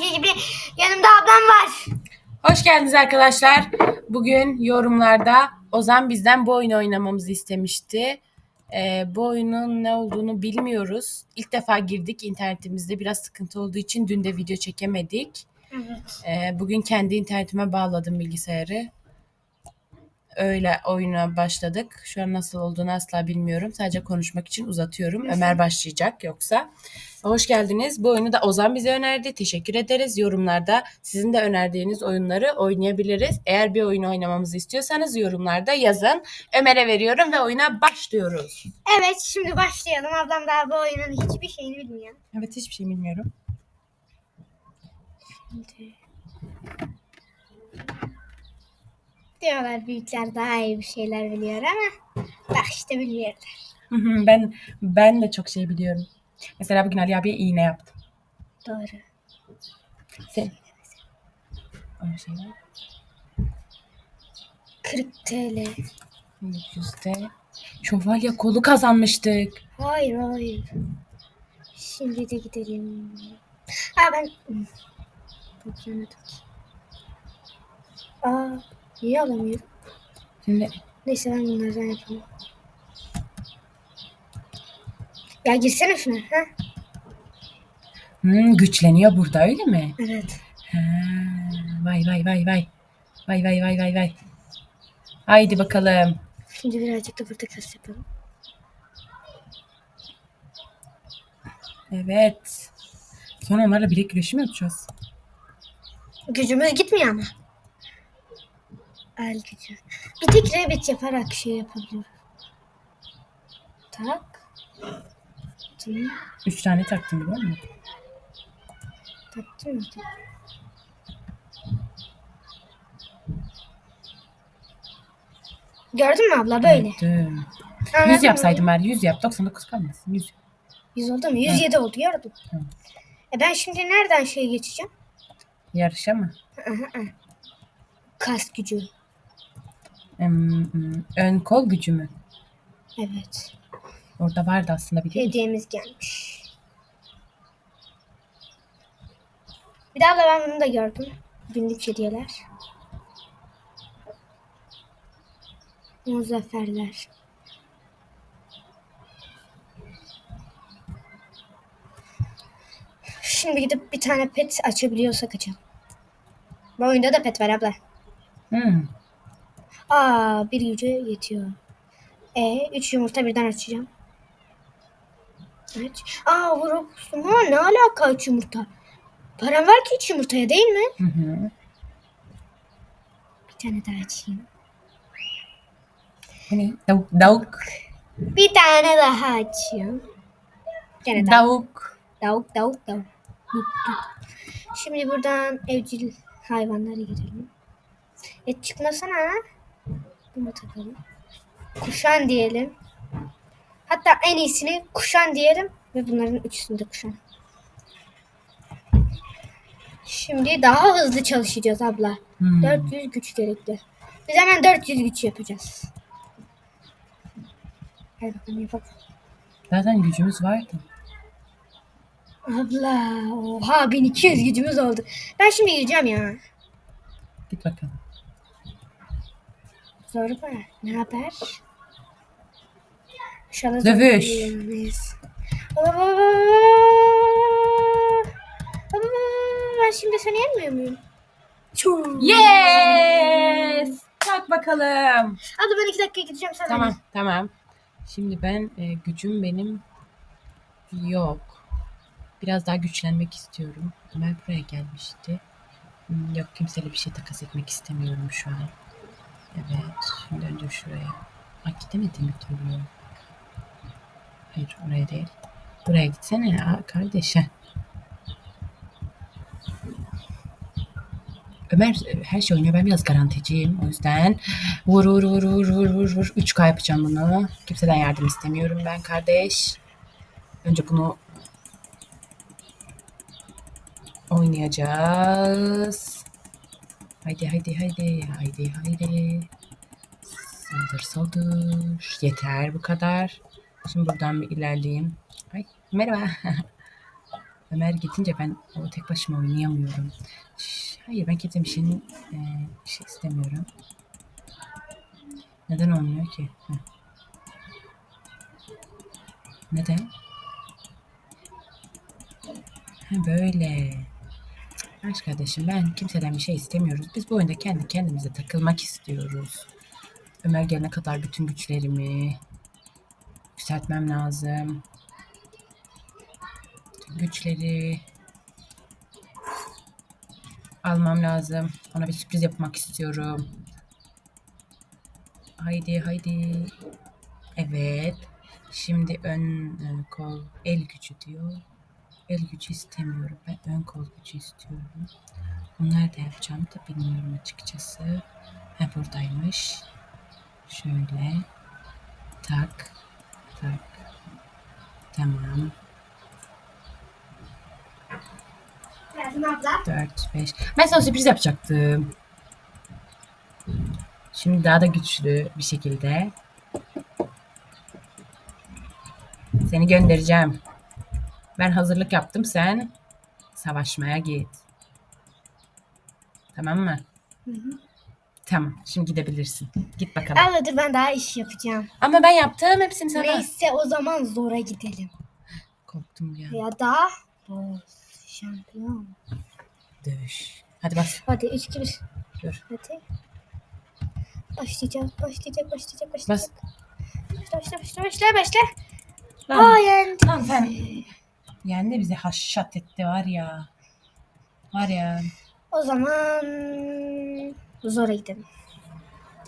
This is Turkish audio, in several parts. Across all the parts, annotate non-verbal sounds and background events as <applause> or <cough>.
zamanki gibi yanımda ablam var. Hoş geldiniz arkadaşlar. Bugün yorumlarda Ozan bizden bu oyunu oynamamızı istemişti. Ee, bu oyunun ne olduğunu bilmiyoruz. İlk defa girdik internetimizde biraz sıkıntı olduğu için dün de video çekemedik. Evet. Ee, bugün kendi internetime bağladım bilgisayarı. Öyle oyuna başladık. Şu an nasıl olduğunu asla bilmiyorum. Sadece konuşmak için uzatıyorum. Ömer başlayacak yoksa. Hoş geldiniz. Bu oyunu da Ozan bize önerdi. Teşekkür ederiz. Yorumlarda sizin de önerdiğiniz oyunları oynayabiliriz. Eğer bir oyunu oynamamızı istiyorsanız yorumlarda yazın. Ömer'e veriyorum ve oyuna başlıyoruz. Evet şimdi başlayalım. Ablam daha bu oyunun hiçbir şeyini bilmiyor. Evet hiçbir şey bilmiyorum. Şimdi... Diyorlar büyükler daha iyi bir şeyler biliyor ama bak işte hı, ben ben de çok şey biliyorum. Mesela bugün Ali abiye iğne yaptım. Doğru. Sen öyle şey var. 40 TL. 100'de şövalye kolu kazanmıştık. Hayır hayır. Şimdi de gidelim. Ha ben... Bakamadım ki. Aa niye alamıyorum? Şimdi Neyse ben bunlardan yapamam. Ya girsene şuna. Ha? hmm, güçleniyor burada öyle mi? Evet. Ha, vay vay vay vay. Vay vay vay vay vay. Haydi bakalım. Şimdi birazcık da burada kas yapalım. Evet. Sonra onlarla bilek güreşi mi yapacağız? Gücümüz gitmiyor ama. El gücü. Bir tek rabbit yaparak şey yapabiliyorum. Tak. Tamam. Üç tane taktım biliyor musun? Taktın mı? Gördün mü abla böyle? Gördüm. Anladın Yüz mı? yapsaydım bari. Yüz yap. 99 kalmasın. Yüz. 100 oldu mu? 107 oldu gördüm. E ben şimdi nereden şey geçeceğim? Yarışa mı? Aha, aha. Kas gücü. Ön kol gücü mü? Evet. Orada vardı aslında biliyor musun? Hediyemiz gelmiş. Bir daha da ben bunu da gördüm. Günlük hediyeler. Muzafferler. Şimdi gidip bir tane pet açabiliyorsak açalım. Bu oyunda da pet var abla. Hmm. Aa bir güce yetiyor. E üç yumurta birden açacağım. Aç. Aa vurursun. Ha ne alaka üç yumurta? Param var ki üç yumurtaya değil mi? Hı hı. Bir tane daha açayım. Bu ne? Davuk. Davuk. Bir tane daha açıyorum. Gene daha. Davuk. Davuk davuk davuk. Duk, duk. Şimdi buradan evcil hayvanlara girelim. Et çıkmasana. Bunu takalım. Kuşan diyelim. Hatta en iyisini kuşan diyelim. Ve bunların üçüsünü de kuşan. Şimdi daha hızlı çalışacağız abla. Hmm. 400 güç gerekli. Biz hemen 400 güç yapacağız. Hadi bakalım yapalım. Zaten gücümüz vardı. Abla oha 1200 gücümüz oldu. Ben şimdi gireceğim ya. Git bakalım. Zorba ne haber? İnşallah Dövüş. Ben şimdi seni yenmiyor muyum? Yes! Kalk bakalım. Hadi ben iki dakika gideceğim sana. Tamam, tamam. Şimdi ben e, gücüm benim yok. Biraz daha güçlenmek istiyorum. Ömer buraya gelmişti. Hmm, Yok kimseyle bir şey takas etmek istemiyorum şu an. Evet. Şimdi önce şuraya. Ay gidemedim bir türlü. Hayır oraya değil. Buraya gitsene ya kardeşe. Ömer her şey oynuyor. Ben biraz garanticiyim. O yüzden vur vur vur vur vur vur vur. 3K yapacağım bunu. Kimseden yardım istemiyorum ben kardeş. Önce bunu oynayacağız. Haydi haydi haydi haydi haydi. Saldır saldır. Yeter bu kadar. Şimdi buradan bir ilerleyeyim. Ay merhaba. <laughs> Ömer gidince ben o tek başıma oynayamıyorum. Şş, Hayır ben kimsenin bir e, bir şey istemiyorum. Neden olmuyor ki? Heh. Neden? Ha, böyle. Aşk kardeşim ben kimseden bir şey istemiyoruz. Biz bu oyunda kendi kendimize takılmak istiyoruz. Ömer gelene kadar bütün güçlerimi yükseltmem lazım. Bütün güçleri almam lazım. Ona bir sürpriz yapmak istiyorum. Haydi haydi. Evet. Şimdi ön kol el gücü diyor. El gücü istemiyorum. Ben ön kol gücü istiyorum. Bunları da yapacağım da bilmiyorum açıkçası. Ha buradaymış. Şöyle. Tak. Tak. Tamam. Geldim abla. 4, 5. Ben sana sürpriz yapacaktım. Şimdi daha da güçlü bir şekilde seni göndereceğim. Ben hazırlık yaptım. Sen savaşmaya git. Tamam mı? Hı hı. Tamam. Şimdi gidebilirsin. Git bakalım. Abla dur ben daha iş yapacağım. Ama ben yaptım hepsini sana. Neyse o zaman zora gidelim. Korktum ya. Ya da boss şampiyon. Dövüş. Hadi bas. Hadi 3 2 1. Dur. Hadi. Başlayacak, başlayacak, başlayacak, başlayacak. Bas. Başla, başla, başla, başla, başla. Lan, Aa yendim. lan sen. Yani de bizi haşşat etti var ya. Var ya. O zaman zora gidelim.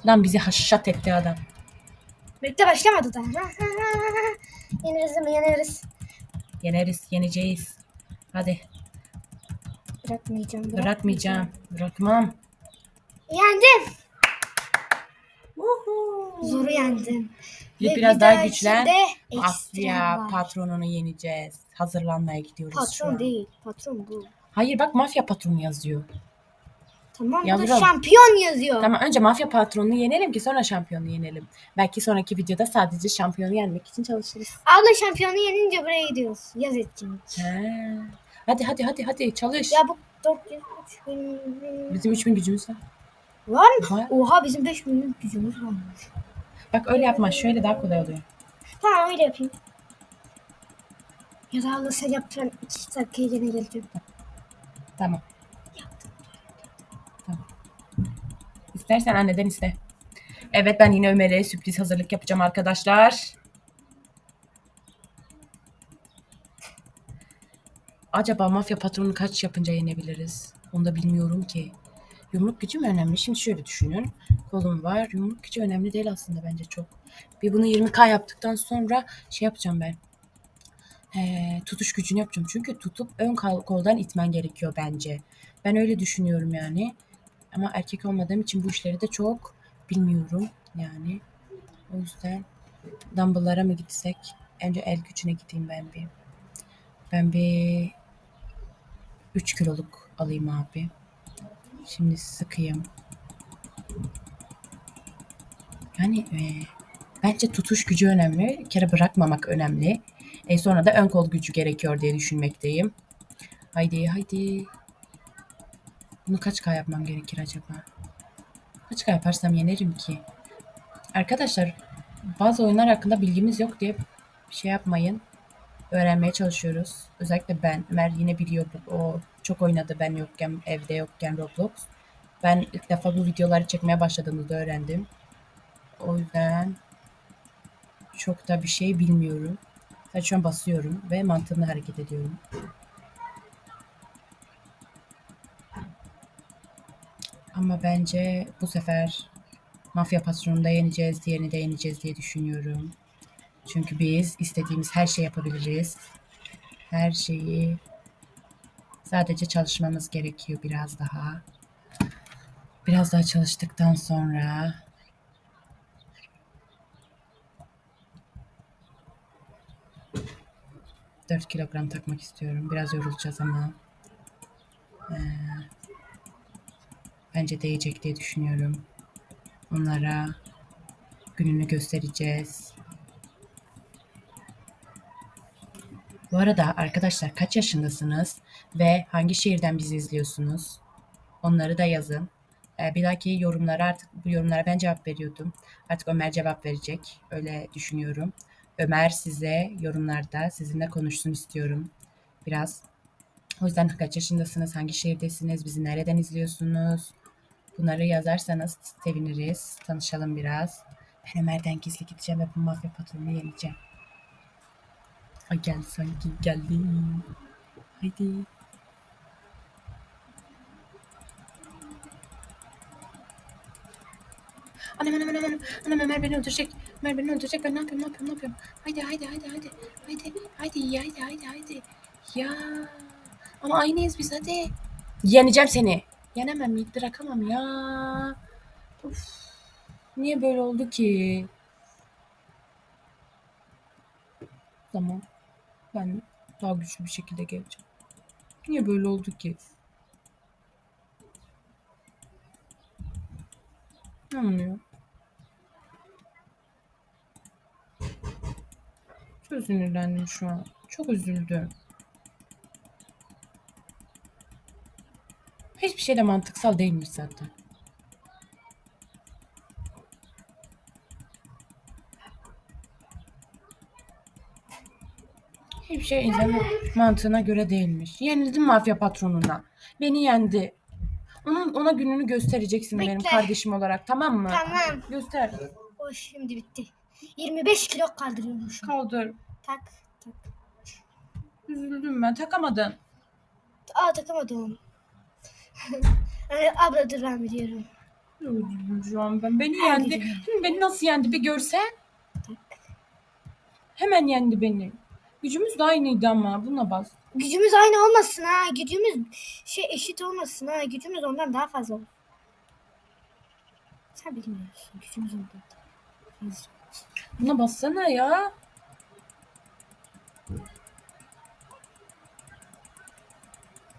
Lan bizi haşşat etti adam. Bekle başlamadı daha. <laughs> yeneriz mi yeneriz. Yeneriz, yeneceğiz. Hadi. Bırakmayacağım. Bırakmayacağım. Bırakmam. Yendim. Zoru yendim. Ve biraz bir daha güçlen. Asya var. patronunu yeneceğiz. Hazırlanmaya gidiyoruz şu Patron değil. Patron bu. Hayır bak mafya patronu yazıyor. Tamam Yavrum. da şampiyon yazıyor. Tamam önce mafya patronunu yenelim ki sonra şampiyonu yenelim. Belki sonraki videoda sadece şampiyonu yenmek için çalışırız. Abla şampiyonu yenince buraya gidiyoruz. Yaz etkinlik. He. Hadi hadi hadi hadi çalış. Ya bu 400 3000 Bizim 3000 gücümüz var. var mı? Var. Oha bizim 5000 gücümüz varmış. Bak öyle yapma şöyle daha kolay oluyor. Tamam öyle yapayım. Ya da abla sen yapacaksın. 2 dakikaya gene geleceğim. Tamam. Tamam. İstersen anneden iste. Evet ben yine Ömer'e sürpriz hazırlık yapacağım arkadaşlar. Acaba mafya patronu kaç yapınca yenebiliriz? Onu da bilmiyorum ki. Yumruk gücü mü önemli? Şimdi şöyle düşünün. Kolum var. Yumruk gücü önemli değil aslında bence çok. Bir bunu 20k yaptıktan sonra şey yapacağım ben. Ee, tutuş gücünü yapacağım. Çünkü tutup ön kol- koldan itmen gerekiyor bence. Ben öyle düşünüyorum yani. Ama erkek olmadığım için bu işleri de çok bilmiyorum yani. O yüzden dumbbell'lara mı gitsek? Önce el gücüne gideyim ben bir. Ben bir 3 kiloluk alayım abi. Şimdi sıkayım. Yani e, bence tutuş gücü önemli. Bir kere bırakmamak önemli. E sonra da ön kol gücü gerekiyor diye düşünmekteyim. Haydi haydi. Bunu kaç K yapmam gerekir acaba? Kaç K yaparsam yenerim ki? Arkadaşlar bazı oyunlar hakkında bilgimiz yok diye şey yapmayın. Öğrenmeye çalışıyoruz. Özellikle ben. Ömer yine biliyor. bu- O çok oynadı ben yokken, evde yokken Roblox. Ben ilk defa bu videoları çekmeye başladığımızda öğrendim. O yüzden çok da bir şey bilmiyorum. Sadece şu an basıyorum ve mantığımla hareket ediyorum. Ama bence bu sefer mafya patronunu da yeneceğiz, diğerini de yeneceğiz diye düşünüyorum. Çünkü biz istediğimiz her şeyi yapabiliriz. Her şeyi sadece çalışmamız gerekiyor biraz daha. Biraz daha çalıştıktan sonra Dört kilogram takmak istiyorum. Biraz yorulacağız ama eee, bence değecek diye düşünüyorum. Onlara gününü göstereceğiz. Bu arada arkadaşlar kaç yaşındasınız ve hangi şehirden bizi izliyorsunuz? Onları da yazın. Ee, bir dahaki yorumlara artık bu yorumlara ben cevap veriyordum. Artık Ömer cevap verecek. Öyle düşünüyorum. Ömer size yorumlarda sizinle konuşsun istiyorum. Biraz. O yüzden kaç yaşındasınız, hangi şehirdesiniz, bizi nereden izliyorsunuz? Bunları yazarsanız seviniriz. Tanışalım biraz. Ben Ömer'den gizli gideceğim ve bu mafya patronunu yeneceğim. Ay geldi sanki geldi. Haydi. Anam anam anam anam. Anam Ömer beni öldürecek. Ömer beni öldürecek. Ben ne yapıyorum ne yapıyorum ne yapıyorum. Haydi haydi haydi haydi. Haydi haydi haydi haydi haydi. Ya. Ama aynıyız biz hadi. Yeneceğim seni. Yenemem Yiğit bırakamam ya. Of. Niye böyle oldu ki? Tamam. Ben daha güçlü bir şekilde geleceğim. Niye böyle oldu ki? Ne oluyor? Çok sinirlendim şu an. Çok üzüldüm. Hiçbir şey de mantıksal değilmiş zaten. Hiçbir şey insan mantığına göre değilmiş. Yenildim mafya patronuna. Beni yendi. Onun ona gününü göstereceksin benim Bekle. kardeşim olarak tamam mı? Tamam. Göster. O şimdi bitti. 25 kilo kaldırıyormuş. Kaldır. Tak tak. Üzüldüm ben. Takamadın. Aa takamadım. <laughs> Ee, Abla ben biliyorum. Üzüldüm şu an ben. Beni Ben yendi. Şimdi beni nasıl yendi bir görsen. Hemen yendi beni. Gücümüz de aynıydı ama. Buna bas. Gücümüz aynı olmasın ha. Gücümüz şey eşit olmasın ha. Gücümüz ondan daha fazla olur. Sen bilmiyorsun. Gücümüz ondan daha fazla. Buna bassana ya.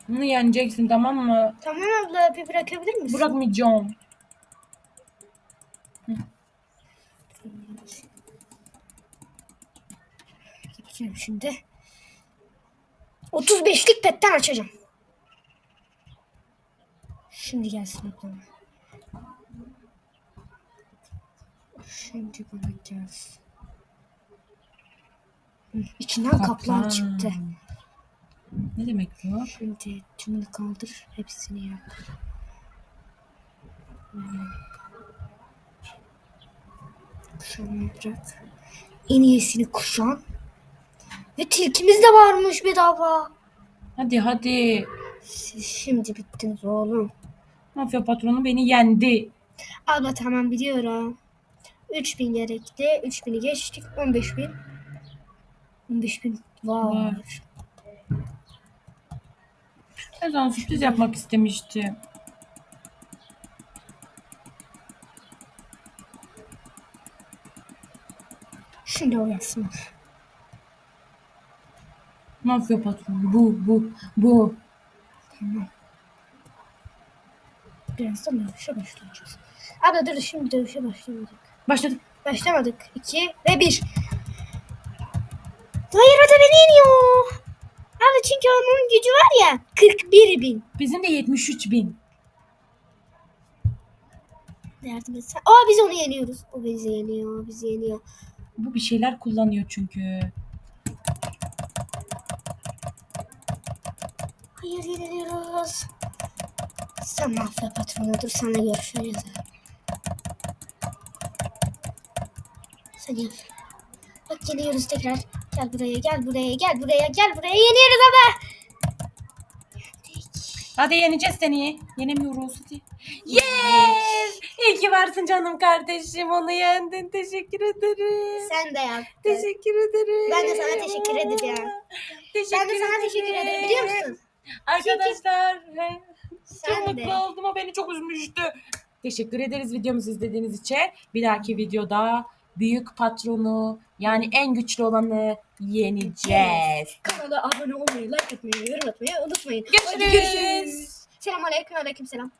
Bunu yeneceksin tamam mı? Tamam abla bir bırakabilir misin? Bırakmayacağım. Yapacağım şimdi. 35'lik petten açacağım. Şimdi gelsin ablam. Şimdi bana gelsin. Hı, İçinden kaplan, çıktı. Ne demek bu? Şimdi tümünü kaldır. Hepsini yap. Kuşanmayı bırak. En iyisini kuşan. Ve tilkimiz de varmış bedava. Hadi hadi. Siz şimdi bittiniz oğlum. Mafya patronu beni yendi. Abla tamam biliyorum. 3000 gerekti. 3000'i geçtik. 15000. 15000 var. Var. Her zaman sürpriz yapmak istemiştim. Şimdi o yazsın. Mafya patronu bu bu bu. Tamam. Birazdan dövüşe başlayacağız. Abla dur şimdi dövüşe başlamadık. Başladık. Başlamadık. 2 ve 1. Hayır o da beni yeniyor. Abla çünkü onun gücü var ya 41 bin. Bizim de 73 bin. Yardım etsen. Aa biz onu yeniyoruz. O bizi yeniyor. O bizi yeniyor. Bu bir şeyler kullanıyor çünkü. Hayır yeniliyoruz. Sen mafya patronudur. Sana görüşürüz. Sen yap. Bak yeniyoruz tekrar. Gel buraya gel buraya gel buraya gel buraya. Yeniyoruz ama. Hadi yeneceğiz seni. Yenemiyoruz hadi. Yes! İyi ki varsın canım kardeşim. Onu yendin. Teşekkür ederim. Sen de yap. Teşekkür ederim. Ben de sana teşekkür edeceğim. Teşekkür Ben de sana teşekkür ederim biliyor musun? Arkadaşlar he, çok mutlu de. oldum. O beni çok üzmüştü. Teşekkür ederiz videomuzu izlediğiniz için. Bir dahaki videoda büyük patronu yani en güçlü olanı yeneceğiz. Kanala abone olmayı, like atmayı, yorum atmayı unutmayın. Görüşürüz. Selam aleyküm aleyküm selam.